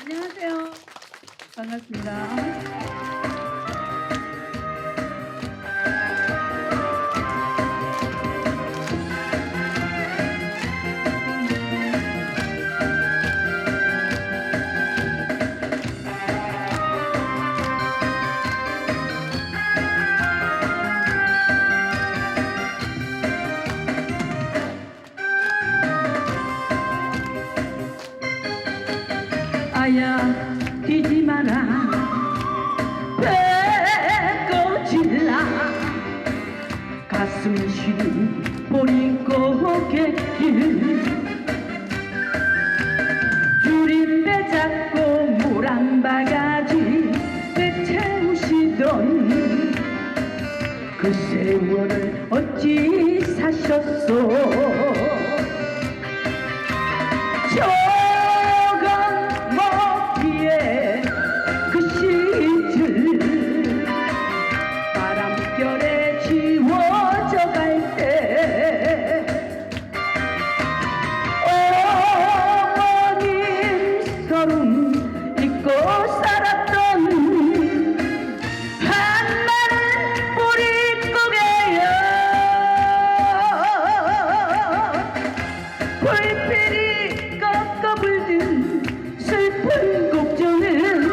안녕하세요. 반갑습니다. 아야 뛰지 마라. 배꼽 질라. 가슴 시린 보릿고개길 줄임배 잡고 물 한 바가지 배 채우시던 그 세월을 어찌 사셨소 불필이 꺾어 불든 슬픈 곡조는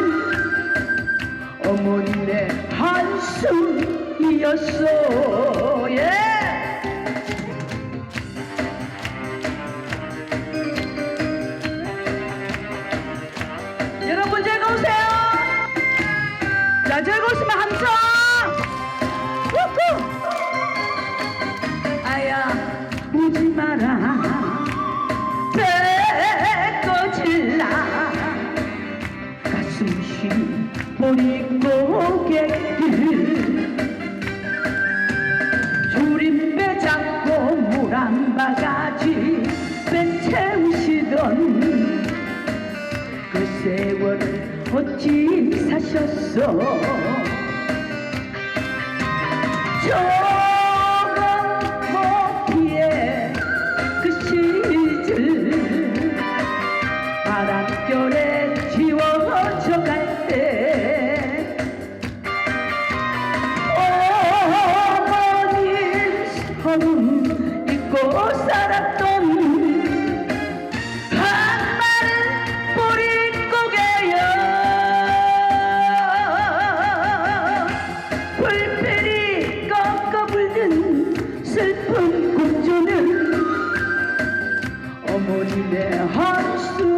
어머님의 한숨이었어 세월을 어찌 사셨어. 조금 먹기에 그 시절 바람결에 지워져 갈때 어머님 서름 잊고 살았 어머님의 한숨이었어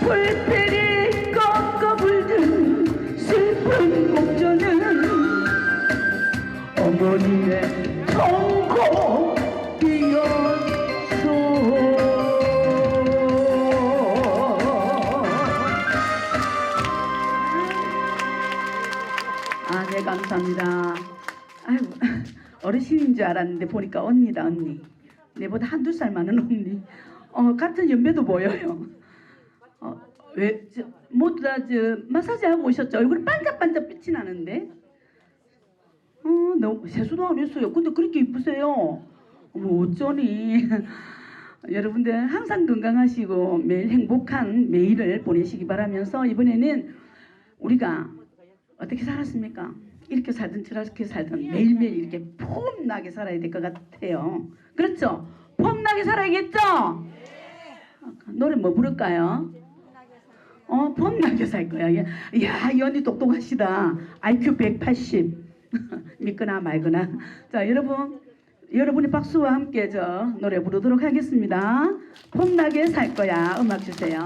불필이 꺾어 불든 슬픈 곡조는 어머니의 통곡이었어 아, 네, 감사합니다. 아이고, 어르신인 줄 알았는데 보니까 언니다, 언니. 내보다 한두 살 많은 언니. 어, 같은 연배도 보여요. 어, 왜, 저, 모두 다, 저, 마사지 하고 오셨죠? 얼굴 반짝반짝 빛이 나는데? 어, 너무, 세수도 안 했어요. 근데 그렇게 이쁘세요. 어머, 어쩌니. 여러분들 항상 건강하시고 매일 행복한 매일을 보내시기 바라면서 이번에는 우리가 어떻게 살았습니까? 이렇게 살든 저렇게 살든 매일매일 이렇게 폼나게 살아야 될 것 같아요. 그렇죠? 폼나게 살아야겠죠? 노래 뭐 부를까요? 어, 폼나게 살 거야. 야, 이 언니 똑똑하시다. IQ 180. 믿거나 말거나. 자, 여러분. 여러분의 박수와 함께 저 노래 부르도록 하겠습니다. 폼나게 살 거야. 음악 주세요.